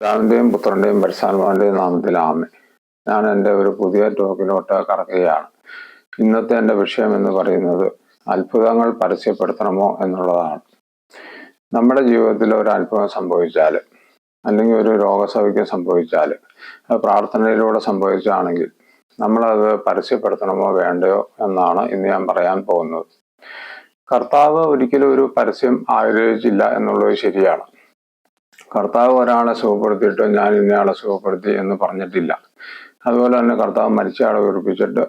പിതാവിന്റെയും പുത്രന്റെയും പരിശാൽമാന്റെയും നാമത്തിൽ ആമേ ഞാൻ എന്റെ ഒരു പുതിയ ടോക്കിലോട്ട് കടക്കുകയാണ്. ഇന്നത്തെ എന്റെ വിഷയം എന്ന് പറയുന്നത് അത്ഭുതങ്ങൾ പരസ്യപ്പെടുത്തണമോ എന്നുള്ളതാണ്. നമ്മുടെ ജീവിതത്തിൽ ഒരു അത്ഭുതം സംഭവിച്ചാൽ അല്ലെങ്കിൽ ഒരു രോഗസൗഖ്യം സംഭവിച്ചാൽ അത് പ്രാർത്ഥനയിലൂടെ സംഭവിച്ചാണെങ്കിൽ നമ്മളത് പരസ്യപ്പെടുത്തണമോ വേണ്ടയോ എന്നാണ് ഇന്ന് ഞാൻ പറയാൻ പോകുന്നത്. കർത്താവ് ഒരിക്കലും ഒരു പരസ്യം ആഗ്രഹിച്ചില്ല എന്നുള്ളത് ശരിയാണ്. കർത്താവ് ഒരാളെ സുഖപ്പെടുത്തിയിട്ട് ഞാൻ ഇന്നയാളെ സുഖപ്പെടുത്തി എന്ന് പറഞ്ഞിട്ടില്ല. അതുപോലെ തന്നെ കർത്താവ് മരിച്ചയാളെ ഉയർപ്പിച്ചിട്ട്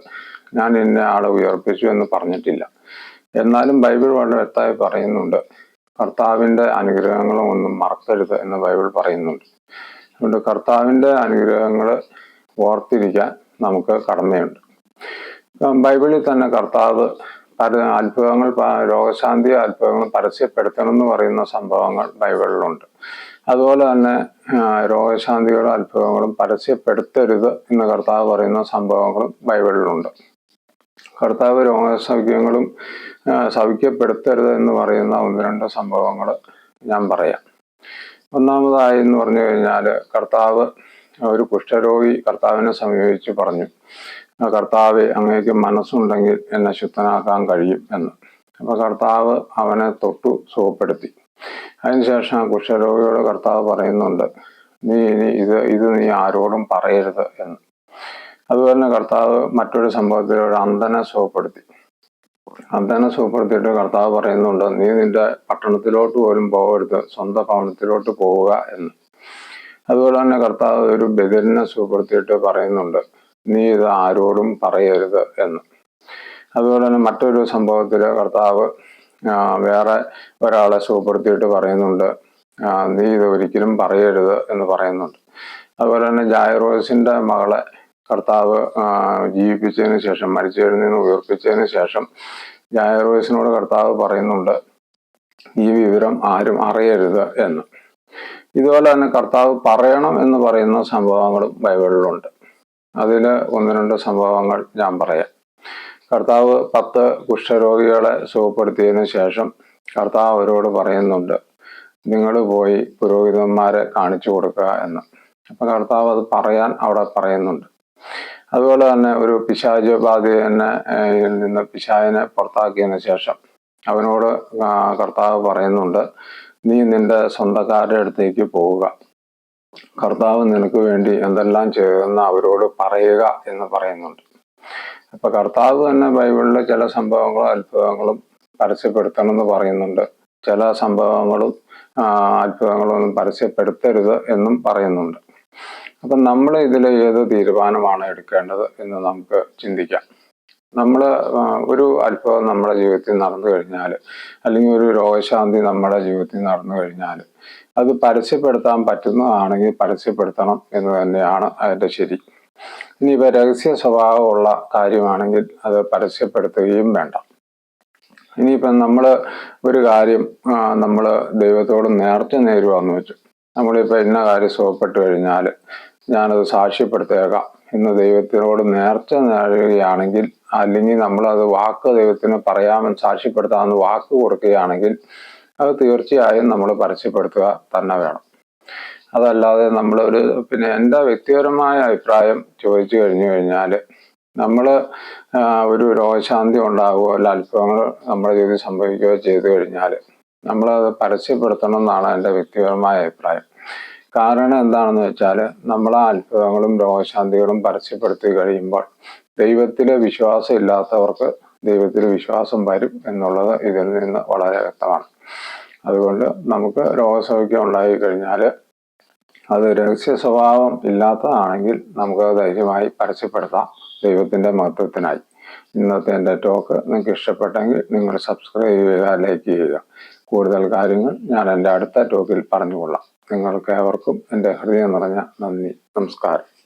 ഞാൻ ഇന്ന ആളെ ഉയർപ്പിച്ചു എന്ന് പറഞ്ഞിട്ടില്ല. എന്നാലും ബൈബിൾ വളരെ വ്യക്തമായി പറയുന്നുണ്ട്. കർത്താവിന്റെ അനുഗ്രഹങ്ങളും ഒന്നും മറക്കരുത് എന്ന് ബൈബിൾ പറയുന്നുണ്ട്. അതുകൊണ്ട് കർത്താവിന്റെ അനുഗ്രഹങ്ങൾ ഓർത്തിരിക്കാൻ നമുക്ക് കടമയുണ്ട്. ബൈബിളിൽ തന്നെ കർത്താവ് അത്ഭുതങ്ങൾ രോഗശാന്തി അത്ഭുതങ്ങൾ പരസ്യപ്പെടുത്തണം എന്ന് പറയുന്ന സംഭവങ്ങൾ ബൈബിളിലുണ്ട്. അതുപോലെ തന്നെ രോഗശാന്തികളും അത്ഭുതങ്ങളും പരസ്യപ്പെടുത്തരുത് എന്ന് കർത്താവ് പറയുന്ന സംഭവങ്ങളും ബൈബിളിലുണ്ട്. കർത്താവ് രോഗസൗഖ്യങ്ങളും സൗഖ്യപ്പെടുത്തരുത് എന്ന് പറയുന്ന ഒന്ന് രണ്ട് സംഭവങ്ങൾ ഞാൻ പറയാം. ഒന്നാമതായി എന്ന് പറഞ്ഞു കഴിഞ്ഞാൽ കർത്താവ് ഒരു കുഷ്ഠരോഗി കർത്താവിനെ സമീപിച്ച് പറഞ്ഞു കർത്താവ് അങ്ങേക്ക് മനസ്സുണ്ടെങ്കിൽ എന്നെ ശുദ്ധനാക്കാൻ കഴിയും എന്ന്. അപ്പൊ കർത്താവ് അവനെ തൊട്ടു സുഖപ്പെടുത്തി. അതിനുശേഷം ആ കുഷ്ഠരോഗിയോട് കർത്താവ് പറയുന്നുണ്ട് നീ ഇനി ഇത് ഇത് നീ ആരോടും പറയരുത് എന്ന്. അതുപോലെ തന്നെ കർത്താവ് മറ്റൊരു സംഭവത്തിൽ ഒരു അന്ധനെ സുഖപ്പെടുത്തി. അന്ധനെ സുഖപ്പെടുത്തിയിട്ട് കർത്താവ് പറയുന്നുണ്ട് നീ നിന്റെ പട്ടണത്തിലോട്ട് പോലും പോകരുത് സ്വന്തം ഭവനത്തിലോട്ട് പോവുക എന്ന്. അതുപോലെ തന്നെ കർത്താവ് ഒരു ബദിരനെ സുഖപ്പെടുത്തിയിട്ട് പറയുന്നുണ്ട് നീ ഇത് ആരോടും പറയരുത് എന്ന്. അതുപോലെ തന്നെ മറ്റൊരു സംഭവത്തിൽ കർത്താവ് വേറെ ഒരാളെ സുഖപ്പെടുത്തിയിട്ട് പറയുന്നുണ്ട്. നീ ഇത് ഒരിക്കലും പറയരുത് എന്ന് പറയുന്നുണ്ട്. അതുപോലെ തന്നെ ജായറോസിന്റെ മകളെ കർത്താവ് ജീവിപ്പിച്ചതിന് ശേഷം മരിച്ചതിൽ നിന്ന് ഉയർപ്പിച്ചതിന് ശേഷം ജായറോസിനോട് കർത്താവ് പറയുന്നുണ്ട് ഈ വിവരം ആരും അറിയരുത് എന്ന്. ഇതുപോലെ തന്നെ കർത്താവ് പറയണം എന്ന് പറയുന്ന സംഭവങ്ങളും ബൈബിളിലുണ്ട്. അതിൽ ഒന്ന് രണ്ട് സംഭവങ്ങൾ ഞാൻ പറയാം. കർത്താവ് പത്ത് കുഷ്ഠരോഗികളെ സുഖപ്പെടുത്തിയതിനു ശേഷം കർത്താവ് അവരോട് പറയുന്നുണ്ട് നിങ്ങൾ പോയി പുരോഹിതന്മാരെ കാണിച്ചു കൊടുക്കുക എന്ന്. അപ്പൊ കർത്താവ് അത് പറയാൻ അവിടെ പറയുന്നുണ്ട്. അതുപോലെ തന്നെ ഒരു പിശാജ് ബാധിതനെ നിന്ന് പിശാചിനെ പുറത്താക്കിയതിന് ശേഷം അവനോട് കർത്താവ് പറയുന്നുണ്ട് നീ നിന്റെ സ്വന്തക്കാരുടെ അടുത്തേക്ക് പോവുക. കർത്താവ് നിനക്ക് വേണ്ടി എന്തെല്ലാം ചെയ്തെന്ന് അവരോട് പറയുക എന്ന് പറയുന്നുണ്ട്. അപ്പൊ കർത്താവ് തന്നെ ബൈബിളിലെ ചില സംഭവങ്ങളും അത്ഭുതങ്ങളും പരസ്യപ്പെടുത്തണം എന്ന് പറയുന്നുണ്ട്. ചില സംഭവങ്ങളും അത്ഭുതങ്ങളും ഒന്നും പരസ്യപ്പെടുത്തരുത് എന്നും പറയുന്നുണ്ട്. അപ്പൊ നമ്മൾ ഇതിൽ ഏത് തീരുമാനമാണ് എടുക്കേണ്ടത് എന്ന് നമുക്ക് ചിന്തിക്കാം. നമ്മൾ ഒരു അത്ഭുതം നമ്മുടെ ജീവിതത്തിൽ നടന്നു കഴിഞ്ഞാൽ അല്ലെങ്കിൽ ഒരു രോഗശാന്തി നമ്മുടെ ജീവിതത്തിൽ നടന്നു കഴിഞ്ഞാൽ അത് പരസ്യപ്പെടുത്താൻ പറ്റുന്നതാണെങ്കിൽ പരസ്യപ്പെടുത്തണം എന്ന് തന്നെയാണ് അതിന്റെ ശരി. ഇനിയിപ്പോൾ രഹസ്യ സ്വഭാവമുള്ള കാര്യമാണെങ്കിൽ അത് പരസ്യപ്പെടുത്തുകയും വേണ്ട. ഇനിയിപ്പം നമ്മൾ ഒരു കാര്യം നമ്മൾ ദൈവത്തോട് നേർച്ച നേരുവാന്ന് വെച്ചു. നമ്മളിപ്പോൾ ഇന്ന കാര്യം സുഖപ്പെട്ടു കഴിഞ്ഞാൽ ഞാനത് സാക്ഷ്യപ്പെടുത്തേക്കാം ഇന്ന് ദൈവത്തിനോട് നേർച്ച നേടുകയാണെങ്കിൽ അല്ലെങ്കിൽ നമ്മളത് വാക്ക് ദൈവത്തിന് പറയാമെന്ന് സാക്ഷ്യപ്പെടുത്താമെന്ന് വാക്ക് കൊടുക്കുകയാണെങ്കിൽ അത് തീർച്ചയായും നമ്മൾ പരസ്യപ്പെടുത്തുക തന്നെ വേണം. അതല്ലാതെ നമ്മളൊരു പിന്നെ എന്റെ വ്യക്തിപരമായ അഭിപ്രായം ചോദിച്ചു കഴിഞ്ഞു കഴിഞ്ഞാൽ നമ്മൾ ഒരു രോഗശാന്തി ഉണ്ടാകുമോ അല്ല അത്ഭുതങ്ങൾ നമ്മുടെ ജീവിതത്തിൽ സംഭവിക്കുകയോ ചെയ്തു കഴിഞ്ഞാൽ നമ്മളത് പരസ്യപ്പെടുത്തണം എന്നാണ് എന്റെ വ്യക്തിപരമായ അഭിപ്രായം. കാരണം എന്താണെന്ന് വെച്ചാൽ നമ്മൾ ആ അത്ഭുതങ്ങളും രോഗശാന്തികളും പരസ്യപ്പെടുത്തി കഴിയുമ്പോൾ ദൈവത്തിൽ വിശ്വാസം ഇല്ലാത്തവർക്ക് ദൈവത്തിൽ വിശ്വാസം വരും എന്നുള്ളത് ഇതിൽ നിന്ന് വളരെ വ്യക്തമാണ്. അതുകൊണ്ട് നമുക്ക് രോഗസൗഖ്യം ഉണ്ടായി കഴിഞ്ഞാൽ അത് രഹസ്യ സ്വഭാവം ഇല്ലാത്തതാണെങ്കിൽ നമുക്ക് ധൈര്യമായി പരസ്യപ്പെടുത്താം ദൈവത്തിന്റെ മഹത്വത്തിനായി. ഇന്നത്തെ എന്റെ ടോക്ക് നിങ്ങൾക്ക് ഇഷ്ടപ്പെട്ടെങ്കിൽ നിങ്ങൾ സബ്സ്ക്രൈബ് ചെയ്യുക ലൈക്ക് ചെയ്യുക. കൂടുതൽ കാര്യങ്ങൾ ഞാൻ എന്റെ അടുത്ത ടോക്കിൽ പറഞ്ഞുകൊള്ളാം. നിങ്ങൾക്ക് ഏവർക്കും എന്റെ ഹൃദയം നിറഞ്ഞ നന്ദി നമസ്കാരം.